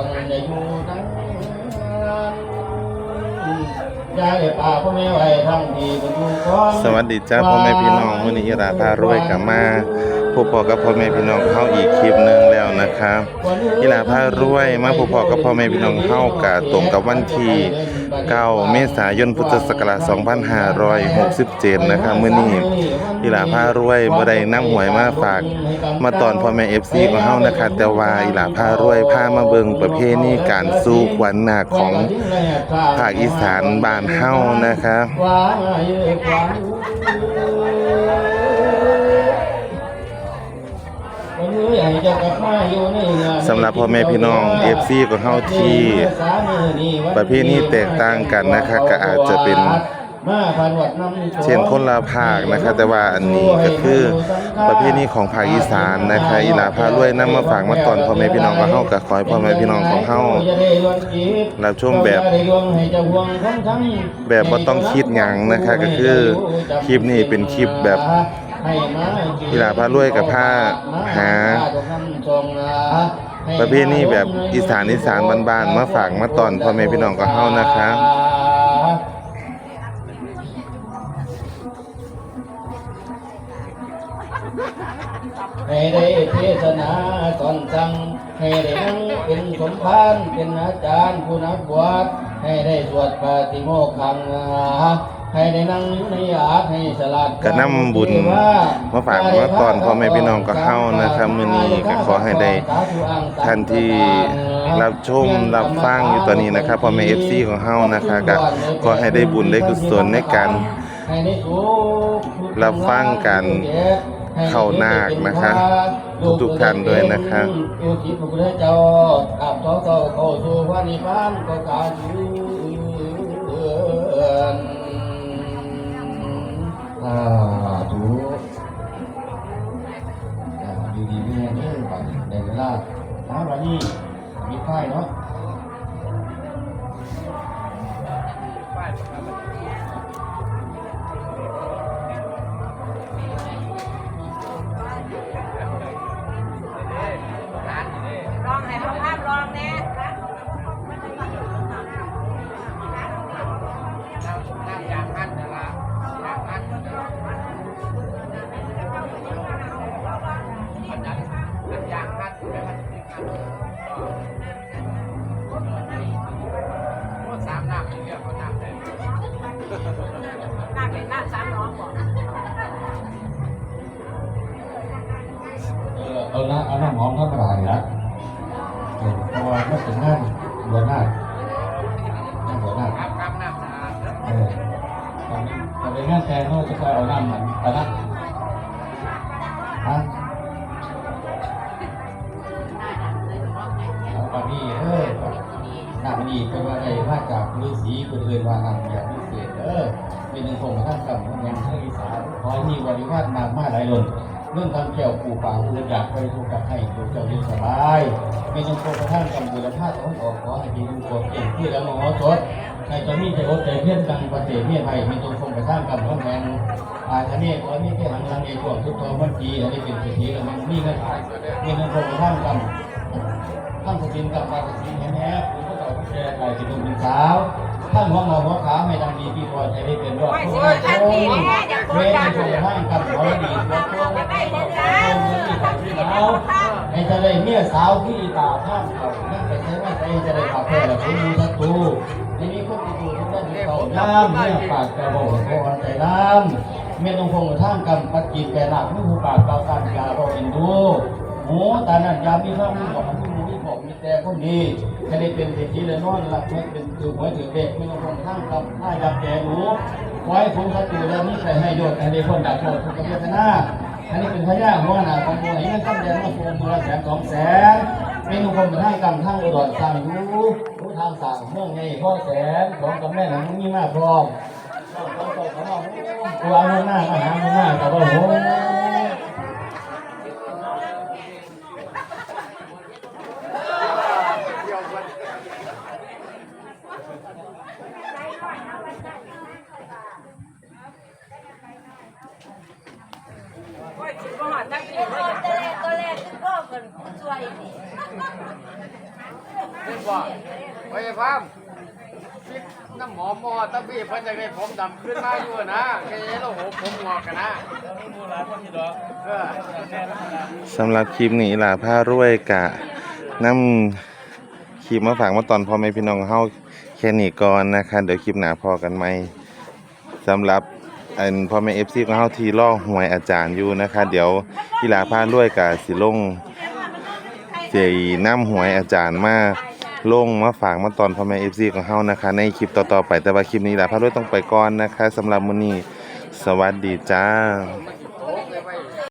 อนได้อยู่ทั้งยายป่าพ่อแม่ไว้ทั้งดีบนสวัสดีจ้าพ่อแม่พี่น้องวันนี้ราพารวยกับมา พบพอกับพ่อแม่พี่น้องเข้าอีกคลิปหนึ่งแล้วนะครับอิราพารวยมาพบพอกับพ่อแม่พี่น้องเข้ากะตรงกับวันที่9เมษายนพุทธศักราช2567นะครับมื้อนี้อิราพารวยบ่ได้นำหวยมาฝาก มาตอนพ่อแม่ FC ของเฮานะคะแต่ว่าอิราพารวยพามาเบิ่งประเพณีการสู้ขวัญนาคของภาคอีสานบ้านเฮานะครับ สำหรับพ่อแม่พี่น้อง FC ของเฮาที่ประเภทนี้แตกต่างกันนะคะก็อาจจะเป็นเช่นคนละภาคนะคะ แต่ว่าอันนี้ก็คือประเภทนี้ของภาคอีสานนะคะอีลาพารวยนำมาฝากมาตอนพ่อแม่พี่น้องของเฮาก็ขอให้พ่อแม่พี่น้องของเฮารับชมแบบแบบบ่ต้องคิดหยังนะคะ ก็คือคลิปนี้เป็นคลิปแบบ อีหลาพารวยกับผ้าหา ประเภทนี้แบบอีสานอีสานบ้านๆมาฝากมาตอนพ่อแม่พี่น้องของเฮานะคะให้ได้เทศนาสอนสั่งให้ได้นั่งเป็นสมภารเป็นอาจารย์ผู้นักบวชให้ได้สวดปาฏิโมกข์ขัง ให้ได้นั่งอยู่ในอาจให้สลัดก็นำบุญมาฝากมาตอนพ่อแม่พี่น้องก็เฮานะครับมื้อนี้ก็ขอให้ได้ท่านที่รับชมรับฟังอยู่ตอนนี้นะครับพ่อแม่ FC ของเฮานะคะก็ขอให้ได้บุญได้กุศลในการรับฟังกันเข้านาคนะคะทุกๆท่านด้วยนะครับอุทิศพระพุทธเจ้าอาบท้องเต้าเข้าสู่พระนิพพานก็กายืน สาธุอ่าอยู่ดีไม่แน่เด้อบัดนี้ได้เวลามาบัดนี้มีป้ายเนาะ น่าเป็นหน้าสามน้องบอกเออเอาละเอาน้ำหอมธรรมดาเนี่ยละเออเพราะว่าไม่ถึงนั่นบั นี้เป็นว่าอะไรมาจากฤาษีเป็นเลยว่าน้ำอย่างพิเศษเออเป็นหนึ่งของท่านกำมันยังเชื่ออีสานขอให้มีบริวารนำมาหลายหล่นเรื่องทำแก้วปูป่าอูอยากไปทุกข์กับให้ตัวเจ้าเรียนสบายมีจงโปรกระทั่งกำบุรพาตะวันออกขอให้ดีลุงกดเก่งที่แล้วมโหสถให้เจะมีใจอดใจเพี้ยนกังประเทศเมียไทยมีจงคงกระทั่งกำพ้องแมงอาชเนขอให้มีแค่หลังลังเอช่วงทุกทองวันปีอันนี้เป็นเศรษฐีแล้วมันมีเงินขายมีเงินคงกระทั่งกำทั้งสกินกับปลาสกินแน่ๆ คุณก็ต่อผู้แก่กายสิลุงเป็นสาวท่านหัวงอหัวขาไม่ดังดีพี่พอใจได้เป็นรอดทุกข์ให้ชมเวรในช่วงท่านกำขอดีตัวโตจะได้เงินเแล้วให้จะได้เมียสาวที่ตาท่านเขานั่นไปใช้ว่าใจจะได้ขับแพ้และคุณมีศัตรูในนี้คนที่ดูทุกด้านที่เขาน้ำเมียปากกระบอกกอนใจน้ำเมียตรงพงท่างกำปัจจิตแก่หนักมือหูปากเบาการยาบอกเอ็นดูหมูตานั่นยามีข้าวมีบอกมีมูมีบอกมี แต่คนดีจะได้เป็นเศรษฐีเลยนอนหลับไม่เป็นตือหัวถือเด็กไม่ต้องพงท่างกำถ้าอยากแก่หนูไว้คุณศัตรูแล้วนี่ใส่ให้โยดให้ได้คนดักโทษทุกประเภทนาอันนี้เป็นพญาหัวหน้าของมวยเงินตั้งแต่มาโกงมือละแสนสองแสนเป็นทุกคนเป็นทางกรรมทางอุดรสร้างอยู่รู้ทางสั่งเมื่อไงพ่อแสนของกับแม่หลังมีมากพร้อมตัวหัวหน้ามาหาหัวหน้าแต่ว่าโห ว่าจิตว่าตั้งใจว่าอกตัวแรกคือพ่อคนช่วยนี่เป็นบ่ไปฟาร์มน้ำหมอมอตะบี้เพิ่นจะได้ผมดำขึ้นมาอยู่นะแค่นี้เราโหผมงอกกันนะสำหรับคลิปนี้ล่ะผ้ารวยกะน้ำคลิปมาฝากมาตอนพ่อแม่พี่น้องเข้า แค่นี้ก่อนนะคะเดี๋ยวคลิปหน้าพอกันไหมสำหรับอันพ่อแม่ FC ของเฮาที่ล่อหวยอาจารย์อยู่นะคะ เดี๋ยวกีฬาผ้ารวยกะสิลงเจนํหวยอาจารย์มาลงมาฝากมาตอนพ่อแม่ FC ของเฮานะคะ ในคลิปต่อๆไปแต่ว่าคลิปนี้ล่ะผ้ารวยต้องไปก่อนนะคะสำหรับมื้อนี้สวัสดีจ้า